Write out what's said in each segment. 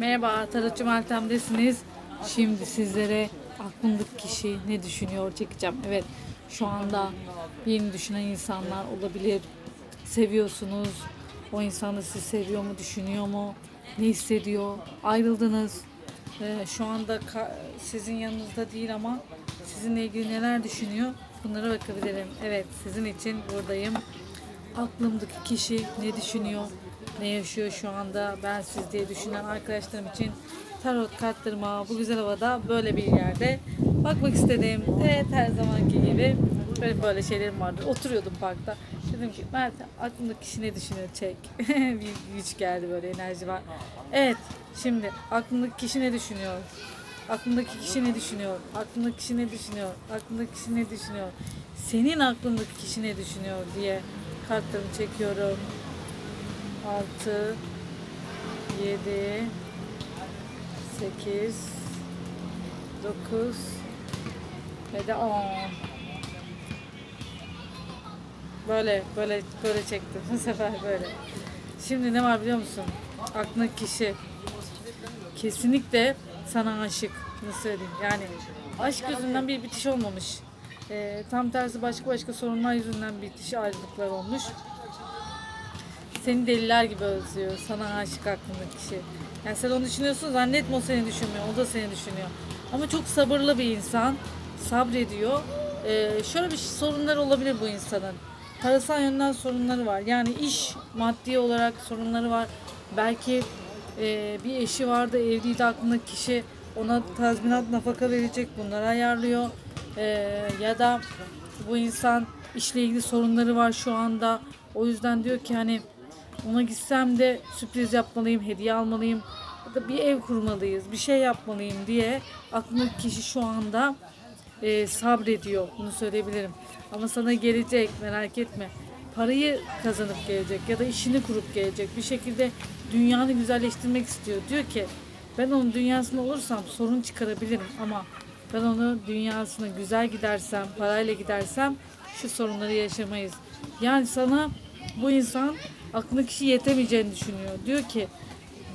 Merhaba, Tarotçu Meltem'desiniz. Şimdi sizlere aklındaki kişi ne düşünüyor çekeceğim. Evet, şu anda yeni düşünen insanlar olabilir. Seviyorsunuz. O insan da sizi seviyor mu, düşünüyor mu? Ne hissediyor? Ayrıldınız. Ee, şu anda sizin yanınızda değil ama sizinle ilgili neler düşünüyor? Bunlara bakabilirim. Evet, sizin için buradayım. Aklımdaki kişi ne düşünüyor, ne yaşıyor şu anda ben siz diye düşünen arkadaşlarım için tarot kartlarıma bu güzel havada böyle bir yerde bakmak istedim. Evet her zamanki gibi böyle böyle şeylerim vardı. Oturuyordum parkta. Dedim ki Mert aklımdaki kişi ne düşünüyor çek. bir güç geldi böyle enerji var. Evet şimdi aklımdaki kişi ne düşünüyor? Aklındaki kişi ne düşünüyor? Aklındaki kişi ne düşünüyor? Aklındaki kişi ne düşünüyor? Senin aklındaki kişi ne düşünüyor diye kartlarımı çekiyorum. 6 7 8 9 ve de 10 Böyle böyle böyle çektim bu sefer böyle. Şimdi ne var biliyor musun? Aklındaki kişi kesinlikle sana aşık. Nasıl söyleyeyim? Yani aşk yüzünden bir bitiş olmamış. Ee, tam tersi başka başka sorunlar yüzünden bitiş ayrılıklar olmuş. Seni deliler gibi özlüyor. Sana aşık aklındaki kişi. Yani sen onu düşünüyorsun zannetme o seni düşünmüyor. O da seni düşünüyor. Ama çok sabırlı bir insan. Sabrediyor. Ee, şöyle bir sorunlar olabilir bu insanın. Parasal yönden sorunları var. Yani iş, maddi olarak sorunları var. Belki e, bir eşi vardı, evliydi aklındaki kişi ona tazminat nafaka verecek bunları ayarlıyor. Ee, ya da bu insan işle ilgili sorunları var şu anda. O yüzden diyor ki hani ona gitsem de sürpriz yapmalıyım, hediye almalıyım ya da bir ev kurmalıyız, bir şey yapmalıyım diye aklındaki kişi şu anda e, sabrediyor. Bunu söyleyebilirim. Ama sana gelecek merak etme. Parayı kazanıp gelecek ya da işini kurup gelecek. Bir şekilde dünyanı güzelleştirmek istiyor. Diyor ki ben onun dünyasında olursam sorun çıkarabilirim ama ben onu dünyasına güzel gidersem, parayla gidersem şu sorunları yaşamayız. Yani sana bu insan aklındaki kişi yetemeyeceğini düşünüyor. Diyor ki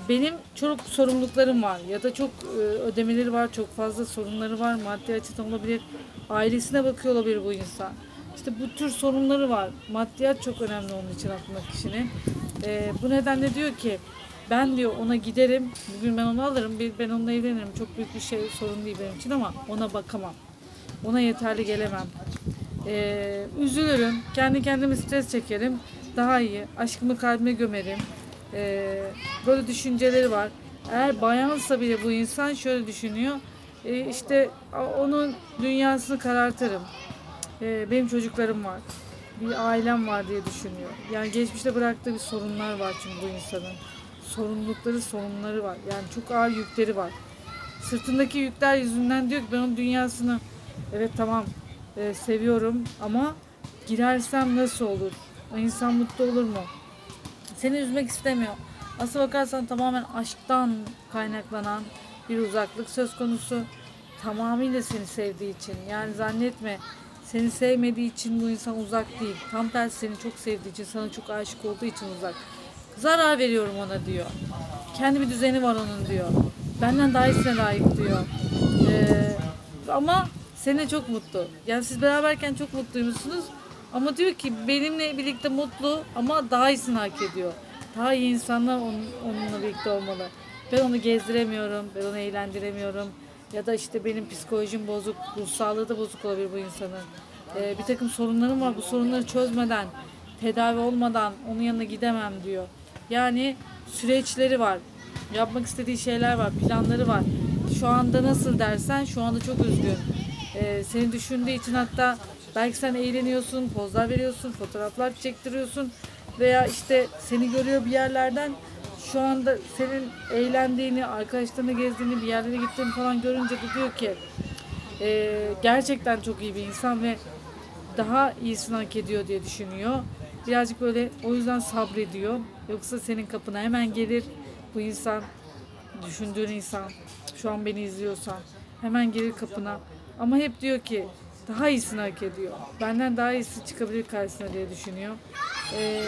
benim çok sorumluluklarım var ya da çok e, ödemeleri var, çok fazla sorunları var, maddi açıdan olabilir, ailesine bakıyor olabilir bu insan. İşte bu tür sorunları var. Maddiyat çok önemli onun için aklındaki kişinin. E, bu nedenle diyor ki ben diyor ona giderim, bugün ben onu alırım, ben onunla evlenirim. Çok büyük bir şey sorun değil benim için ama ona bakamam. Ona yeterli gelemem. Ee, üzülürüm. Kendi kendime stres çekerim. Daha iyi. Aşkımı kalbime gömerim. Ee, böyle düşünceleri var. Eğer bayansa bile bu insan şöyle düşünüyor. Ee, işte onun dünyasını karartırım. Ee, benim çocuklarım var. Bir ailem var diye düşünüyor. Yani geçmişte bıraktığı bir sorunlar var çünkü bu insanın. Sorumlulukları, sorunları var. Yani çok ağır yükleri var. Sırtındaki yükler yüzünden diyor ki ben onun dünyasını evet tamam e, seviyorum ama girersem nasıl olur? O insan mutlu olur mu? Seni üzmek istemiyor. Asıl bakarsan tamamen aşktan kaynaklanan bir uzaklık söz konusu. Tamamıyla seni sevdiği için. Yani zannetme seni sevmediği için bu insan uzak değil. Tam tersi seni çok sevdiği için, sana çok aşık olduğu için uzak. Zarar veriyorum ona diyor. Kendi bir düzeni var onun diyor. Benden daha iyisine layık diyor. Ee, ama seninle çok mutlu. Yani siz beraberken çok mutluymuşsunuz. Ama diyor ki benimle birlikte mutlu ama daha iyisini hak ediyor. Daha iyi insanlar onun, onunla birlikte olmalı. Ben onu gezdiremiyorum, ben onu eğlendiremiyorum. Ya da işte benim psikolojim bozuk, ruh sağlığı da bozuk olabilir bu insanın. Ee, bir takım sorunlarım var. Bu sorunları çözmeden, tedavi olmadan onun yanına gidemem diyor. Yani süreçleri var. Yapmak istediği şeyler var, planları var. Şu anda nasıl dersen şu anda çok üzgün. Ee, seni düşündüğü için hatta belki sen eğleniyorsun, pozlar veriyorsun, fotoğraflar çektiriyorsun veya işte seni görüyor bir yerlerden şu anda senin eğlendiğini, arkadaşlarını gezdiğini, bir yerlere gittiğini falan görünce de diyor ki "Ee, gerçekten çok iyi bir insan ve daha iyisini hak ediyor diye düşünüyor. Birazcık böyle o yüzden sabrediyor. Yoksa senin kapına hemen gelir bu insan, düşündüğün insan, şu an beni izliyorsan hemen gelir kapına. Ama hep diyor ki daha iyisini hak ediyor. Benden daha iyisi çıkabilir karşısına diye düşünüyor. e,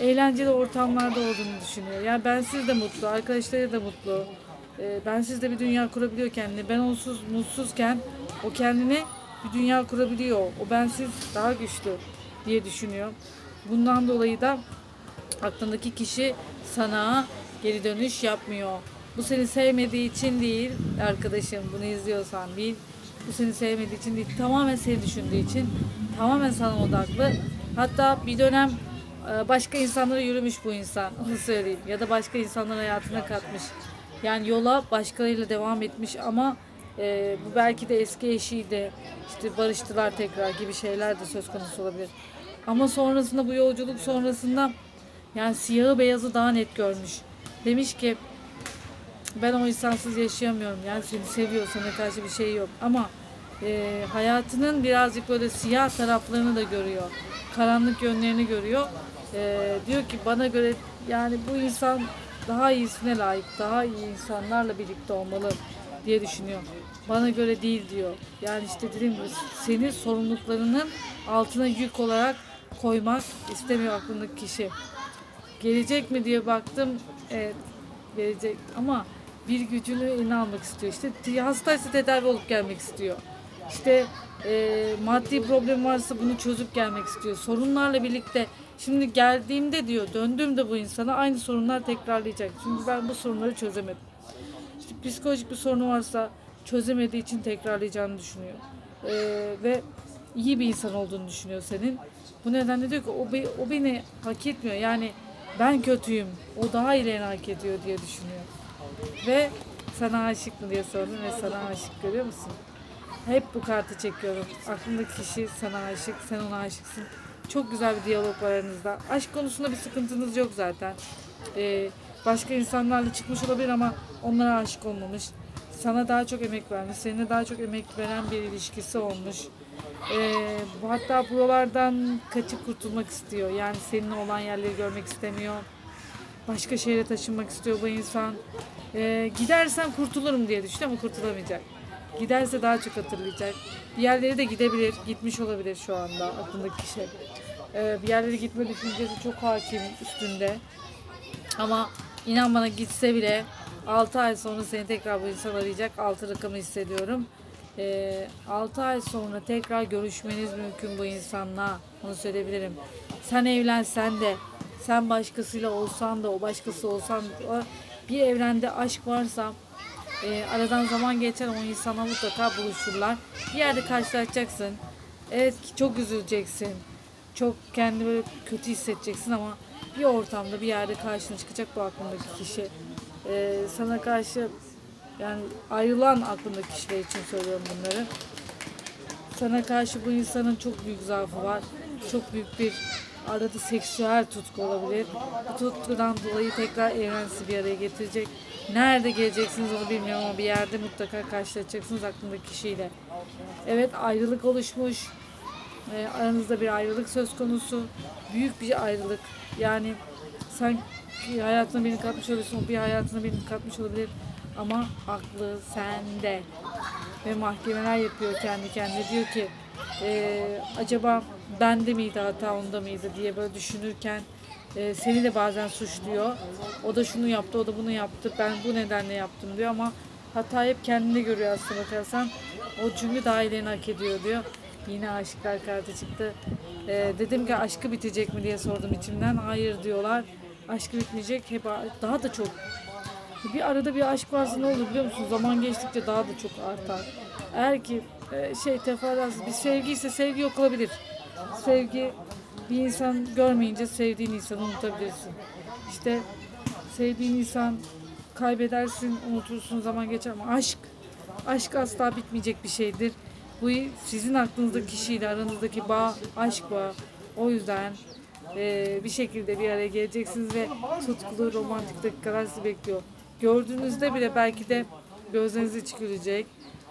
eğlenceli ortamlarda olduğunu düşünüyor. Yani bensiz de mutlu, arkadaşları da mutlu. E, bensiz de bir dünya kurabiliyor kendine. Ben onsuz mutsuzken o kendine bir dünya kurabiliyor. O bensiz daha güçlü diye düşünüyor. Bundan dolayı da aklındaki kişi sana geri dönüş yapmıyor. Bu seni sevmediği için değil arkadaşım bunu izliyorsan bil. Bu seni sevmediği için değil tamamen seni düşündüğü için tamamen sana odaklı. Hatta bir dönem e, başka insanlara yürümüş bu insan onu söyleyeyim ya da başka insanların hayatına katmış. Yani yola başkalarıyla devam etmiş ama e, bu belki de eski eşiydi işte barıştılar tekrar gibi şeyler de söz konusu olabilir. Ama sonrasında bu yolculuk sonrasında yani siyahı beyazı daha net görmüş. Demiş ki ben o insansız yaşayamıyorum. Yani seni seviyor, sana karşı bir şey yok. Ama e, hayatının birazcık böyle siyah taraflarını da görüyor. Karanlık yönlerini görüyor. E, diyor ki bana göre yani bu insan daha iyisine layık, daha iyi insanlarla birlikte olmalı diye düşünüyor. Bana göre değil diyor. Yani işte dediğim gibi senin sorumluluklarının altına yük olarak koymak istemiyor aklındaki kişi. Gelecek mi diye baktım. Evet gelecek ama bir gücünü eline almak istiyor. İşte hastaysa tedavi olup gelmek istiyor. İşte e, maddi problem varsa bunu çözüp gelmek istiyor. Sorunlarla birlikte şimdi geldiğimde diyor döndüğümde bu insana aynı sorunlar tekrarlayacak. Çünkü ben bu sorunları çözemedim. İşte psikolojik bir sorunu varsa çözemediği için tekrarlayacağını düşünüyor. E, ve iyi bir insan olduğunu düşünüyor senin. Bu nedenle diyor ki o, o beni hak etmiyor. Yani ben kötüyüm. O daha iyilerini hak ediyor diye düşünüyor. Ve sana aşık mı diye sordum ve sana aşık görüyor musun? Hep bu kartı çekiyorum. Aklındaki kişi sana aşık, sen ona aşıksın. Çok güzel bir diyalog var aranızda. Aşk konusunda bir sıkıntınız yok zaten. Ee, başka insanlarla çıkmış olabilir ama onlara aşık olmamış. Sana daha çok emek vermiş, seninle daha çok emek veren bir ilişkisi olmuş. Ee, hatta buralardan kaçıp kurtulmak istiyor. Yani seninle olan yerleri görmek istemiyor. Başka şehre taşınmak istiyor bu insan. Ee, gidersem kurtulurum diye düşünüyor ama kurtulamayacak. Giderse daha çok hatırlayacak. Bir yerlere de gidebilir, gitmiş olabilir şu anda aklındaki kişi. Ee, bir yerlere gitme düşüncesi çok hakim üstünde. Ama inan bana gitse bile 6 ay sonra seni tekrar bu insan arayacak. 6 rakamı hissediyorum. Ee, 6 ay sonra tekrar görüşmeniz mümkün bu insanla. Onu söyleyebilirim. Sen evlensen de, sen başkasıyla olsan da, o başkası olsan da, bir evrende aşk varsa e, aradan zaman geçen o insana mutlaka buluşurlar. Bir yerde karşılaşacaksın. Evet çok üzüleceksin. Çok kendini böyle kötü hissedeceksin ama bir ortamda bir yerde karşına çıkacak bu aklındaki kişi. E, sana karşı yani ayrılan aklındaki kişiler için söylüyorum bunları. Sana karşı bu insanın çok büyük zaafı var. Çok büyük bir arada seksüel tutku olabilir. Bu tutkudan dolayı tekrar evrensel bir araya getirecek. Nerede geleceksiniz onu bilmiyorum ama bir yerde mutlaka karşılaşacaksınız aklındaki kişiyle. Evet ayrılık oluşmuş. Ee, aranızda bir ayrılık söz konusu. Büyük bir ayrılık. Yani sen hayatına birini katmış oluyorsun, o bir hayatına birini katmış olabilir. Ama aklı sende. Ve mahkemeler yapıyor kendi kendine. Diyor ki "Ee, acaba bende miydi hata onda mıydı diye böyle düşünürken e, seni de bazen suçluyor. O da şunu yaptı, o da bunu yaptı. Ben bu nedenle yaptım diyor ama hata hep kendinde görüyor aslında bakarsan. O cümle daha iyilerini hak ediyor diyor. Yine aşıklar kartı çıktı. E, dedim ki aşkı bitecek mi diye sordum içimden. Hayır diyorlar. Aşkı bitmeyecek. Hep daha da çok bir arada bir aşk varsa ne olur biliyor musun? Zaman geçtikçe daha da çok artar. Eğer ki e, şey teferruatsız bir sevgi ise sevgi yok olabilir. Sevgi bir insan görmeyince sevdiğin insanı unutabilirsin. İşte sevdiğin insan kaybedersin, unutursun, zaman geçer ama aşk, aşk asla bitmeyecek bir şeydir. Bu sizin aklınızdaki kişiyle aranızdaki bağ, aşk bağı. O yüzden e, bir şekilde bir araya geleceksiniz ve tutkulu romantik dakikalar sizi bekliyor. Gördüğünüzde bile belki de gözleriniz içi.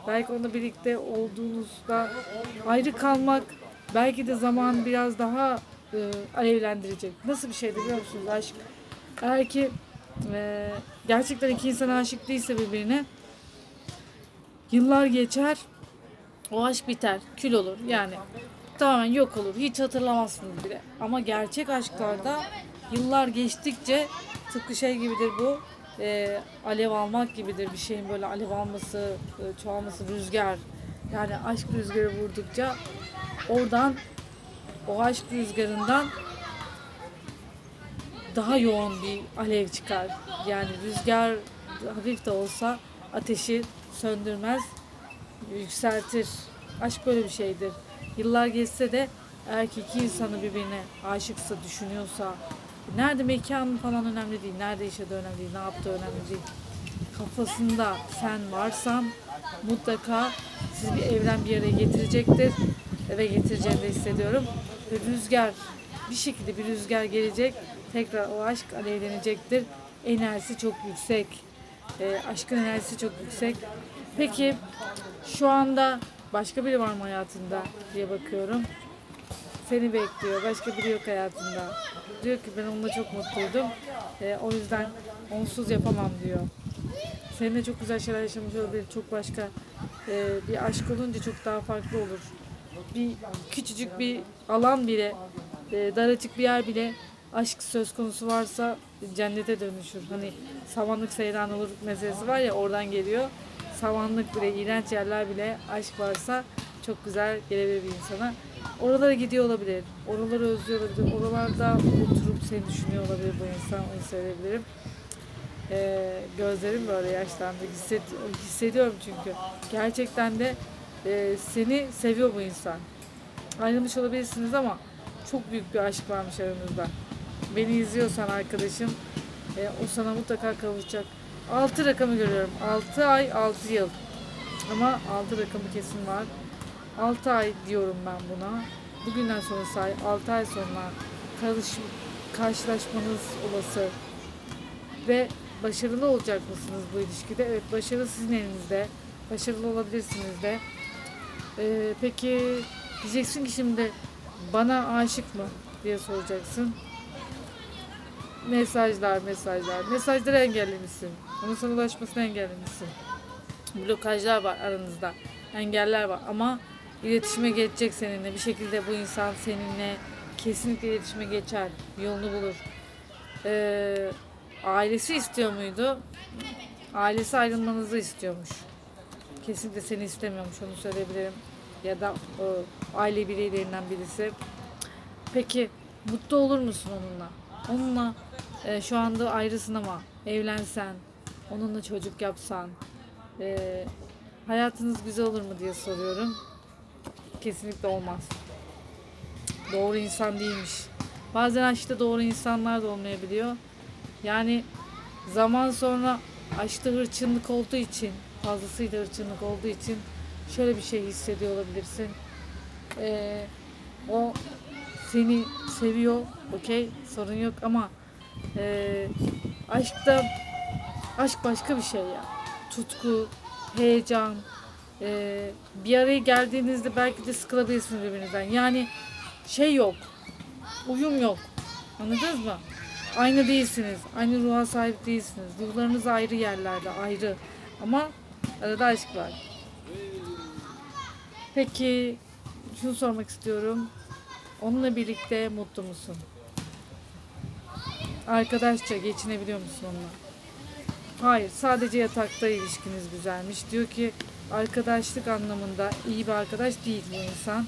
Belki onunla birlikte olduğunuzda ayrı kalmak belki de zaman biraz daha e, alevlendirecek. Nasıl bir şeydir biliyor musunuz aşk? Eğer ki e, gerçekten iki insan aşık değilse birbirine yıllar geçer o aşk biter, kül olur. Yani tamamen yok olur. Hiç hatırlamazsınız bile. Ama gerçek aşklarda yıllar geçtikçe tıpkı şey gibidir bu. E, alev almak gibidir. Bir şeyin böyle alev alması, e, çoğalması, rüzgar. Yani aşk rüzgarı vurdukça oradan o aşk rüzgarından daha yoğun bir alev çıkar. Yani rüzgar hafif de olsa ateşi söndürmez, yükseltir. Aşk böyle bir şeydir. Yıllar geçse de eğer ki iki insanı birbirine aşıksa, düşünüyorsa, nerede mekanı falan önemli değil, nerede yaşadığı önemli değil, ne yaptığı önemli değil. Kafasında sen varsan mutlaka sizi bir evren bir araya getirecektir ve getireceğini de hissediyorum. Ve rüzgar, bir şekilde bir rüzgar gelecek, tekrar o aşk alevlenecektir. Enerjisi çok yüksek. Ee, aşkın enerjisi çok yüksek. Peki şu anda başka biri var mı hayatında diye bakıyorum. Seni bekliyor. Başka biri yok hayatında. Diyor ki ben onunla çok mutluydum. Ee, o yüzden onsuz yapamam diyor. Seninle çok güzel şeyler yaşamış olabilir. Çok başka e, bir aşk olunca çok daha farklı olur. Bir küçücük bir alan bile, e, daracık bir yer bile aşk söz konusu varsa cennete dönüşür. Hani samanlık seyran olur meselesi var ya oradan geliyor. Samanlık bile, iğrenç yerler bile aşk varsa çok güzel gelebilir bir insana. Oralara gidiyor olabilir. Oraları özlüyor olabilir. Oralarda oturup seni düşünüyor olabilir bu insan. Onu söyleyebilirim. Ee, gözlerim böyle yaşlandı. Hisset, hissediyorum çünkü. Gerçekten de e, seni seviyor bu insan. Ayrılmış olabilirsiniz ama çok büyük bir aşk varmış aranızda. Beni izliyorsan arkadaşım e, o sana mutlaka kavuşacak. 6 rakamı görüyorum. 6 ay 6 yıl. Ama 6 rakamı kesin var. 6 ay diyorum ben buna. Bugünden sonra say 6 ay sonra karış, karşılaşmanız olası ve başarılı olacak mısınız bu ilişkide? Evet başarı sizin elinizde. Başarılı olabilirsiniz de. Ee, peki diyeceksin ki şimdi bana aşık mı diye soracaksın. Mesajlar, mesajlar. Mesajları engellemişsin. Onun sana ulaşmasını engellemişsin. Blokajlar var aranızda. Engeller var ama iletişime geçecek seninle. Bir şekilde bu insan seninle kesinlikle iletişime geçer. Yolunu bulur. Ee, ailesi istiyor muydu? Ailesi ayrılmanızı istiyormuş. Kesinlikle seni istemiyormuş onu söyleyebilirim. Ya da o, aile bireylerinden birisi. Peki mutlu olur musun onunla? Onunla e, şu anda ayrısın ama evlensen, onunla çocuk yapsan, e, hayatınız güzel olur mu diye soruyorum. Kesinlikle olmaz. Doğru insan değilmiş. Bazen aşkta doğru insanlar da olmayabiliyor. Yani zaman sonra aşkta hırçınlık olduğu için, fazlasıyla hırçınlık olduğu için şöyle bir şey hissediyor olabilirsin. Ee, o seni seviyor, okey, sorun yok ama ee, aşkta aşk başka bir şey ya. Tutku, heyecan, ee, bir araya geldiğinizde belki de sıkılabilirsiniz birbirinizden. Yani şey yok, uyum yok. Anladınız mı? Aynı değilsiniz. Aynı ruha sahip değilsiniz. Ruhlarınız ayrı yerlerde, ayrı. Ama arada aşk var. Peki şunu sormak istiyorum. Onunla birlikte mutlu musun? Arkadaşça geçinebiliyor musun onunla? Hayır, sadece yatakta ilişkiniz güzelmiş. Diyor ki arkadaşlık anlamında iyi bir arkadaş değil bu insan.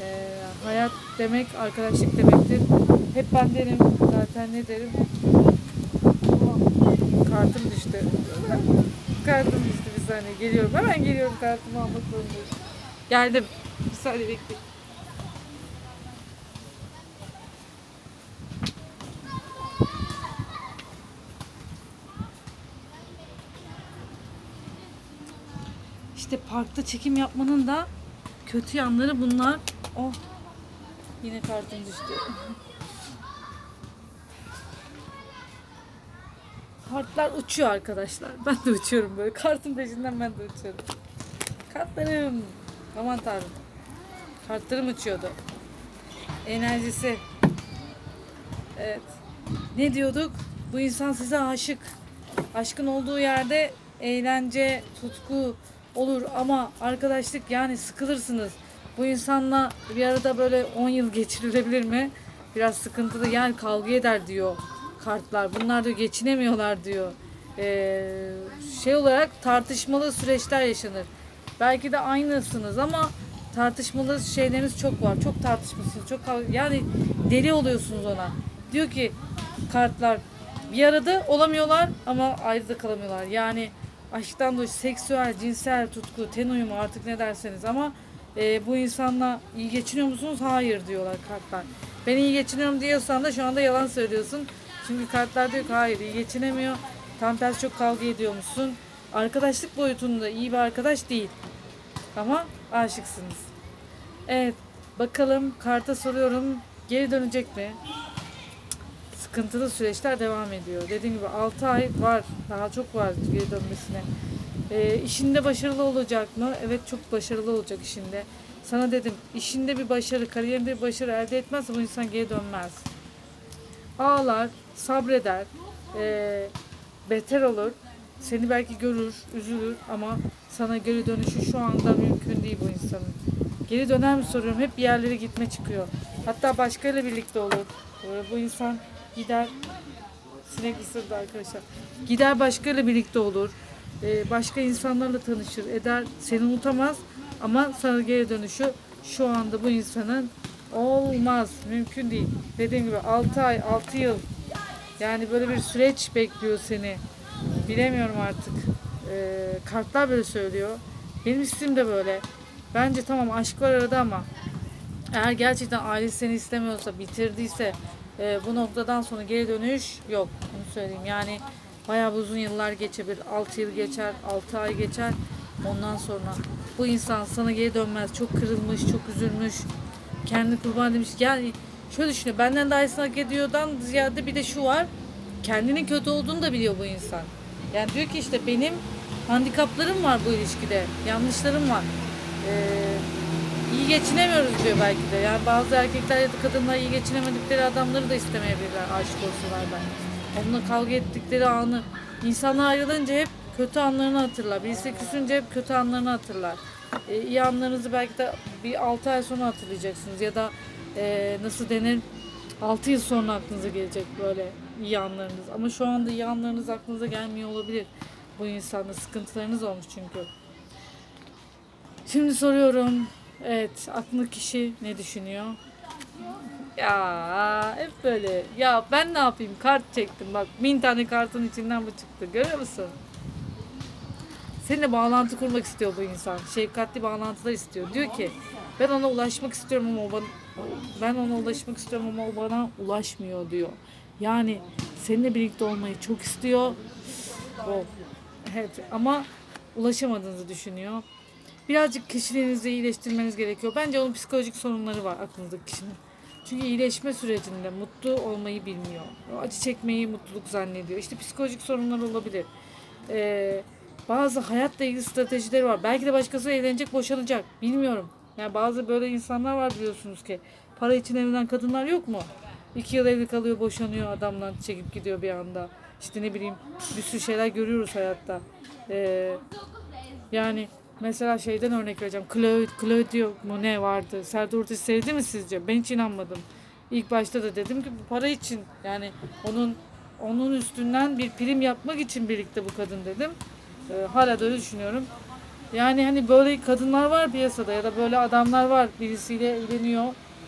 Ee, hayat demek arkadaşlık demektir. Hep ben derim zaten ne derim? Kartım düştü. Kartım düştü bir saniye. Geliyorum. Hemen geliyorum kartımı almak zorundayım. Geldim. Bir saniye bekleyin. İşte parkta çekim yapmanın da kötü yanları bunlar. Oh. Yine kartım düştü. Kartlar uçuyor arkadaşlar. Ben de uçuyorum böyle. Kartın peşinden ben de uçuyorum. Kartlarım. Aman tanrım. Kartlarım uçuyordu. Enerjisi. Evet. Ne diyorduk? Bu insan size aşık. Aşkın olduğu yerde eğlence, tutku olur ama arkadaşlık yani sıkılırsınız. Bu insanla bir arada böyle 10 yıl geçirilebilir mi? Biraz sıkıntılı yani kavga eder diyor kartlar. Bunlar diyor geçinemiyorlar diyor. Ee, şey olarak tartışmalı süreçler yaşanır. Belki de aynısınız ama tartışmalı şeyleriniz çok var. Çok tartışmışsınız. Çok kav- yani deli oluyorsunuz ona. Diyor ki kartlar bir arada olamıyorlar ama ayrı da kalamıyorlar. Yani aşktan dolayı seksüel, cinsel tutku, ten uyumu artık ne derseniz ama e, bu insanla iyi geçiniyor musunuz? Hayır diyorlar kartlar. Ben iyi geçiniyorum diyorsan da şu anda yalan söylüyorsun. Çünkü kartlar diyor ki hayır iyi geçinemiyor. Tam tersi çok kavga ediyormuşsun. Arkadaşlık boyutunda iyi bir arkadaş değil. Ama aşıksınız. Evet. Bakalım karta soruyorum. Geri dönecek mi? Sıkıntılı süreçler devam ediyor. Dediğim gibi 6 ay var. Daha çok var geri dönmesine. Ee, işinde başarılı olacak mı? Evet çok başarılı olacak işinde. Sana dedim işinde bir başarı, kariyerinde bir başarı elde etmezse bu insan geri dönmez. Ağlar, sabreder, ee, beter olur. Seni belki görür, üzülür ama sana geri dönüşü şu anda mümkün değil bu insanın. Geri döner mi soruyorum. Hep bir yerlere gitme çıkıyor. Hatta başkayla birlikte olur. Ee, Bu insan gider sinek ısırdı arkadaşlar. Gider başkayla birlikte olur. Ee, başka insanlarla tanışır, eder. Seni unutamaz ama sana geri dönüşü şu anda bu insanın olmaz. Mümkün değil. Dediğim gibi 6 ay, 6 yıl yani böyle bir süreç bekliyor seni. Bilemiyorum artık. Ee, kartlar böyle söylüyor. Benim isim de böyle. Bence tamam aşk var arada ama eğer gerçekten ailesi seni istemiyorsa, bitirdiyse e, bu noktadan sonra geri dönüş yok. Bunu söyleyeyim. Yani bayağı uzun yıllar geçebilir. 6 yıl geçer, 6 ay geçer. Ondan sonra bu insan sana geri dönmez. Çok kırılmış, çok üzülmüş. Kendi kurban demiş. Yani şöyle düşünüyor. Benden daha iyisini hak ediyordan ziyade bir de şu var. Kendinin kötü olduğunu da biliyor bu insan. Yani diyor ki işte benim handikaplarım var bu ilişkide. Yanlışlarım var. Ee, geçinemiyoruz diyor belki de. Yani bazı erkekler ya da kadınlar iyi geçinemedikleri adamları da istemeyebilirler aşık olsalar ben. Onunla kavga ettikleri anı. İnsanlar ayrılınca hep kötü anlarını hatırlar. Birisi küsünce hep kötü anlarını hatırlar. Ee, iyi anlarınızı belki de bir 6 ay sonra hatırlayacaksınız. Ya da e, nasıl denir 6 yıl sonra aklınıza gelecek böyle iyi anlarınız. Ama şu anda iyi anlarınız aklınıza gelmiyor olabilir. Bu insanda sıkıntılarınız olmuş çünkü. Şimdi soruyorum. Evet, aklındaki kişi ne düşünüyor? Ya hep böyle. Ya ben ne yapayım? Kart çektim. Bak bin tane kartın içinden bu çıktı. Görüyor musun? Seninle bağlantı kurmak istiyor bu insan. Şefkatli bağlantılar istiyor. Diyor ki ben ona ulaşmak istiyorum ama o bana, ben ona ulaşmak istiyorum ama o bana ulaşmıyor diyor. Yani seninle birlikte olmayı çok istiyor. O. Evet ama ulaşamadığınızı düşünüyor. Birazcık kişiliğinizi iyileştirmeniz gerekiyor. Bence onun psikolojik sorunları var aklınızdaki kişinin. Çünkü iyileşme sürecinde mutlu olmayı bilmiyor. Acı çekmeyi mutluluk zannediyor. İşte psikolojik sorunlar olabilir. Ee, bazı hayatla ilgili stratejileri var. Belki de başkası evlenecek, boşanacak. Bilmiyorum. Yani bazı böyle insanlar var biliyorsunuz ki. Para için evlenen kadınlar yok mu? İki yıl evli kalıyor, boşanıyor adamdan çekip gidiyor bir anda. İşte ne bileyim bir sürü şeyler görüyoruz hayatta. Ee, yani mesela şeyden örnek vereceğim. Claude, Claudio mu ne vardı? Serdar Ortaç sevdi mi sizce? Ben hiç inanmadım. İlk başta da dedim ki bu para için yani onun onun üstünden bir prim yapmak için birlikte bu kadın dedim. Ee, hala da öyle düşünüyorum. Yani hani böyle kadınlar var piyasada ya da böyle adamlar var birisiyle evleniyor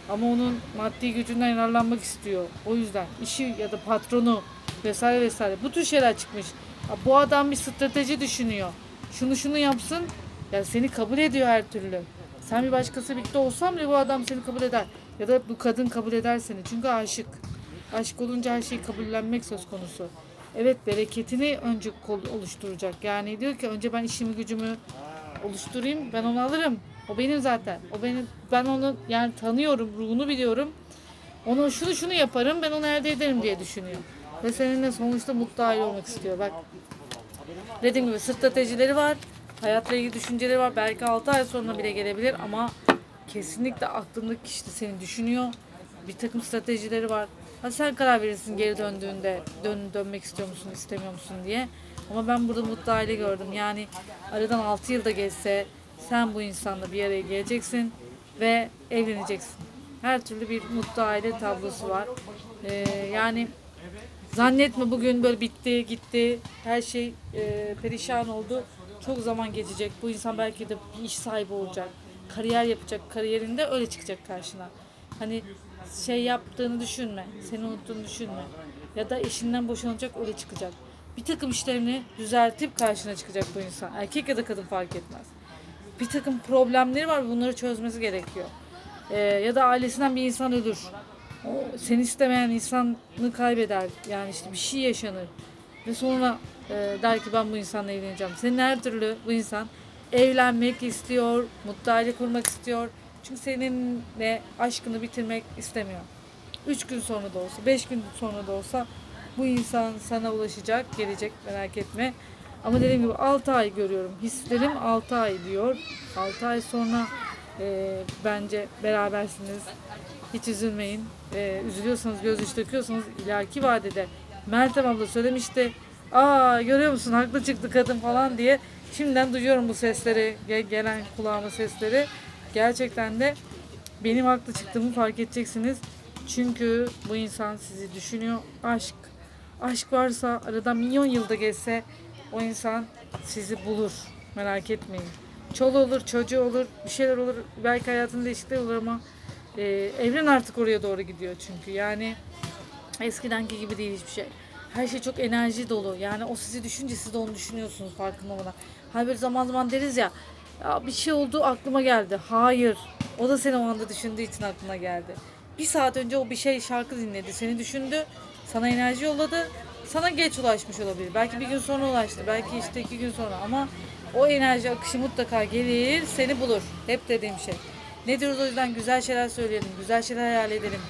ama onun maddi gücünden yararlanmak istiyor. O yüzden işi ya da patronu vesaire vesaire bu tür şeyler çıkmış. Bu adam bir strateji düşünüyor. Şunu şunu yapsın ya seni kabul ediyor her türlü. Sen bir başkası birlikte olsan bile bu adam seni kabul eder. Ya da bu kadın kabul eder seni. Çünkü aşık. Aşık olunca her şeyi kabullenmek söz konusu. Evet bereketini önce oluşturacak. Yani diyor ki önce ben işimi gücümü oluşturayım ben onu alırım. O benim zaten. O benim ben onu yani tanıyorum, ruhunu biliyorum. Onu şunu şunu yaparım ben onu elde ederim diye düşünüyor. Ve seninle sonuçta mutlu aile olmak istiyor. Bak dediğim gibi stratejileri var. Hayatla ilgili düşünceleri var. Belki 6 ay sonra bile gelebilir ama kesinlikle aklındaki kişi de seni düşünüyor. Bir takım stratejileri var. Ha sen karar verirsin geri döndüğünde dön, dönmek istiyor musun istemiyor musun diye. Ama ben burada mutlu aile gördüm. Yani aradan 6 yılda geçse sen bu insanla bir araya geleceksin ve evleneceksin. Her türlü bir mutlu aile tablosu var. Ee, yani zannetme bugün böyle bitti gitti her şey e, perişan oldu. Çok zaman geçecek. Bu insan belki de bir iş sahibi olacak. Kariyer yapacak. Kariyerinde öyle çıkacak karşına. Hani şey yaptığını düşünme. Seni unuttuğunu düşünme. Ya da eşinden boşanacak öyle çıkacak. Bir takım işlerini düzeltip karşına çıkacak bu insan. Erkek ya da kadın fark etmez. Bir takım problemleri var bunları çözmesi gerekiyor. Ee, ya da ailesinden bir insan ölür. O seni istemeyen insanı kaybeder. Yani işte bir şey yaşanır. Ve sonra e, der ki ben bu insanla evleneceğim. Senin her türlü bu insan evlenmek istiyor, mutlu aile kurmak istiyor. Çünkü seninle aşkını bitirmek istemiyor. Üç gün sonra da olsa, beş gün sonra da olsa bu insan sana ulaşacak, gelecek merak etme. Ama dediğim gibi 6 ay görüyorum. Hislerim 6 ay diyor. 6 ay sonra e, bence berabersiniz. Hiç üzülmeyin. E, üzülüyorsanız, gözyaşı döküyorsanız ileriki vadede Meltem abla söylemişti. Aa görüyor musun haklı çıktı kadın falan diye. Şimdiden duyuyorum bu sesleri, ge- gelen kulağıma sesleri. Gerçekten de benim haklı çıktığımı fark edeceksiniz. Çünkü bu insan sizi düşünüyor. Aşk. Aşk varsa aradan milyon yılda geçse o insan sizi bulur. Merak etmeyin. Çoluğu olur, çocuğu olur, bir şeyler olur. Belki hayatında değişiklikler olur ama e, evren artık oraya doğru gidiyor çünkü. Yani eskidenki gibi değil hiçbir şey. Her şey çok enerji dolu. Yani o sizi düşünce siz de onu düşünüyorsunuz farkında olmadan. Hani böyle zaman zaman deriz ya, ya bir şey oldu aklıma geldi. Hayır. O da seni o anda düşündüğü için aklına geldi. Bir saat önce o bir şey şarkı dinledi. Seni düşündü. Sana enerji yolladı. Sana geç ulaşmış olabilir. Belki bir gün sonra ulaştı. Belki işte iki gün sonra ama o enerji akışı mutlaka gelir, seni bulur. Hep dediğim şey. Ne diyoruz o yüzden güzel şeyler söyleyelim, güzel şeyler hayal edelim.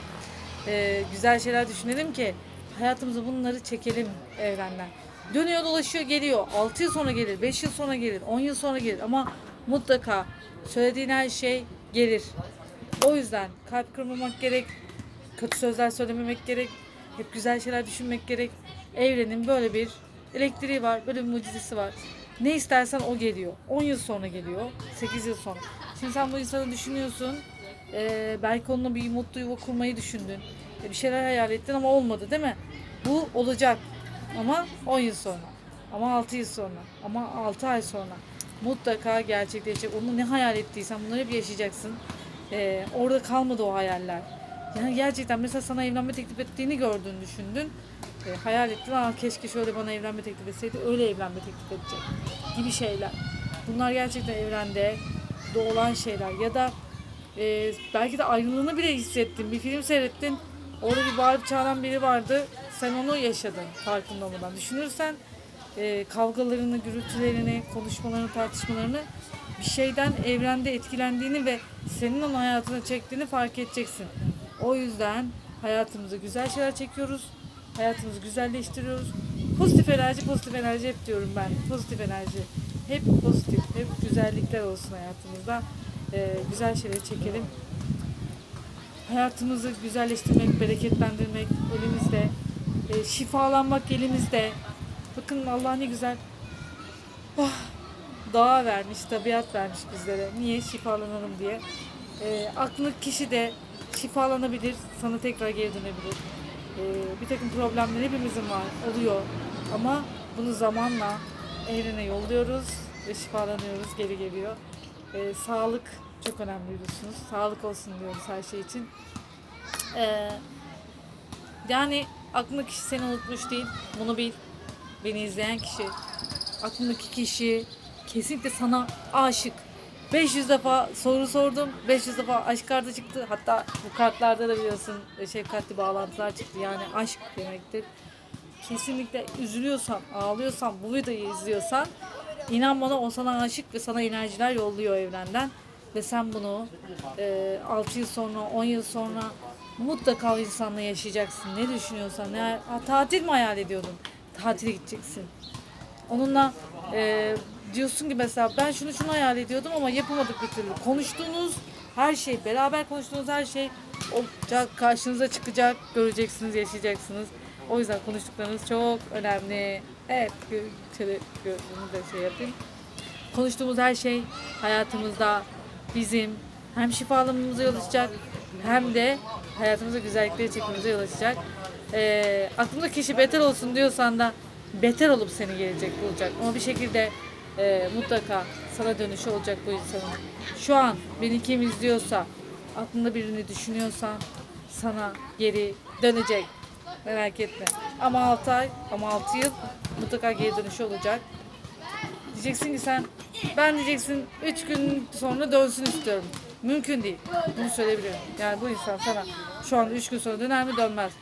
Ee, güzel şeyler düşünelim ki hayatımıza bunları çekelim evrenden. Dönüyor dolaşıyor geliyor. 6 yıl sonra gelir, 5 yıl sonra gelir, 10 yıl sonra gelir ama mutlaka söylediğin her şey gelir. O yüzden kalp kırmamak gerek, kötü sözler söylememek gerek, hep güzel şeyler düşünmek gerek. Evrenin böyle bir elektriği var, böyle bir mucizesi var. Ne istersen o geliyor. 10 yıl sonra geliyor, 8 yıl sonra. Şimdi sen bu insanı düşünüyorsun, ee, belki onunla bir mutlu yuva kurmayı düşündün. E, bir şeyler hayal ettin ama olmadı değil mi? Bu olacak ama 10 yıl sonra, ama 6 yıl sonra, ama 6 ay sonra mutlaka gerçekleşecek. Onu ne hayal ettiysen bunları hep yaşayacaksın. Ee, orada kalmadı o hayaller. Yani gerçekten mesela sana evlenme teklif ettiğini gördün, düşündün. Ee, hayal ettin, Aa, keşke şöyle bana evlenme teklif etseydi, öyle evlenme teklif edecek gibi şeyler. Bunlar gerçekten evrende doğulan şeyler. Ya da e, belki de ayrılığını bile hissettin. Bir film seyrettin. Orada bir bağırıp çağıran biri vardı. Sen onu yaşadın farkında olmadan. Düşünürsen e, kavgalarını, gürültülerini, konuşmalarını, tartışmalarını bir şeyden evrende etkilendiğini ve senin onu hayatına çektiğini fark edeceksin. O yüzden hayatımıza güzel şeyler çekiyoruz. Hayatımızı güzelleştiriyoruz. Pozitif enerji, pozitif enerji hep diyorum ben. Pozitif enerji. Hep pozitif, hep güzellikler olsun hayatımızda. E, güzel şeyleri çekelim. Hayatımızı güzelleştirmek, bereketlendirmek elimizde. E, şifalanmak elimizde. Bakın Allah ne güzel. Oh, doğa vermiş, tabiat vermiş bizlere. Niye? Şifalanalım diye. E, aklı kişi de şifalanabilir, sana tekrar geri dönebilir. E, bir takım problemler hepimizin var, oluyor. Ama bunu zamanla evrene yolluyoruz ve şifalanıyoruz, geri geliyor. E, sağlık çok önemli biliyorsunuz. Sağlık olsun diyoruz her şey için. E, yani aklındaki kişi seni unutmuş değil. Bunu bil. Beni izleyen kişi. Aklındaki kişi kesinlikle sana aşık. 500 defa soru sordum. 500 defa aşk kartı çıktı. Hatta bu kartlarda da biliyorsun e, şefkatli bağlantılar çıktı. Yani aşk demektir. Kesinlikle üzülüyorsan, ağlıyorsan, bu videoyu izliyorsan inan bana o sana aşık ve sana enerjiler yolluyor evrenden. Ve sen bunu e, 6 yıl sonra, 10 yıl sonra mutlaka o insanla yaşayacaksın. Ne düşünüyorsan, ne, ha, tatil mi hayal ediyordun? Tatile gideceksin. Onunla e, diyorsun ki mesela ben şunu şunu hayal ediyordum ama yapamadık bir türlü. Konuştuğunuz her şey, beraber konuştuğunuz her şey olacak, karşınıza çıkacak, göreceksiniz, yaşayacaksınız. O yüzden konuştuklarınız çok önemli. Evet, şöyle gö- bunu da şey yapayım. Konuştuğumuz her şey hayatımızda bizim hem şifalanmamıza yol açacak hem de hayatımıza güzellikleri çekmemize yol açacak. Ee, aklında kişi beter olsun diyorsan da beter olup seni gelecek bulacak. Ama bir şekilde e, mutlaka sana dönüşü olacak bu insanın. Şu an beni kim izliyorsa, aklında birini düşünüyorsan sana geri dönecek. Merak etme. Ama 6 ay, ama 6 yıl mutlaka geri dönüşü olacak. Diyeceksin ki sen, ben diyeceksin 3 gün sonra dönsün istiyorum. Mümkün değil. Bunu söyleyebilirim. Yani bu insan sana şu an 3 gün sonra döner mi dönmez.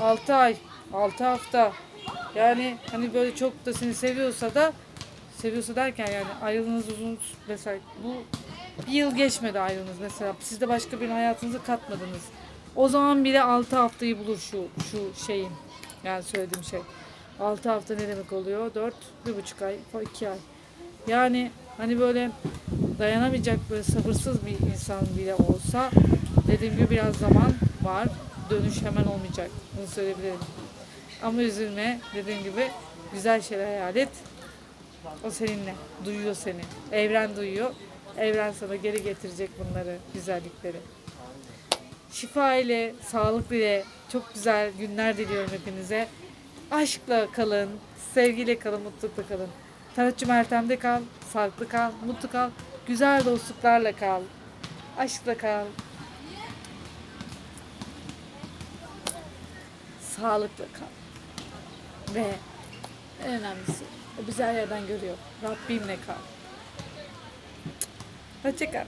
6 ay, 6 hafta. Yani hani böyle çok da seni seviyorsa da seviyorsa derken yani ayrılığınız uzun mesela bu bir yıl geçmedi ayrılığınız mesela siz de başka bir hayatınızı katmadınız. O zaman bile 6 haftayı bulur şu şu şeyin yani söylediğim şey. 6 hafta ne demek oluyor? 4, bir buçuk ay, 2 ay. Yani hani böyle dayanamayacak böyle sabırsız bir insan bile olsa dediğim gibi biraz zaman var. Dönüş hemen olmayacak. Bunu söyleyebilirim. Ama üzülme. Dediğim gibi güzel şeyler hayal et. O seninle. Duyuyor seni. Evren duyuyor. Evren sana geri getirecek bunları, güzellikleri. Şifa ile, sağlık ile çok güzel günler diliyorum hepinize. Aşkla kalın, sevgiyle kalın, mutlulukla kalın. Tarotçu Meltem'de kal, sağlıklı kal, mutlu kal, güzel dostluklarla kal, aşkla kal. Sağlıkla kal. Ve en önemlisi, o bizi her yerden görüyor. Rabbimle kal. Hoşçakal.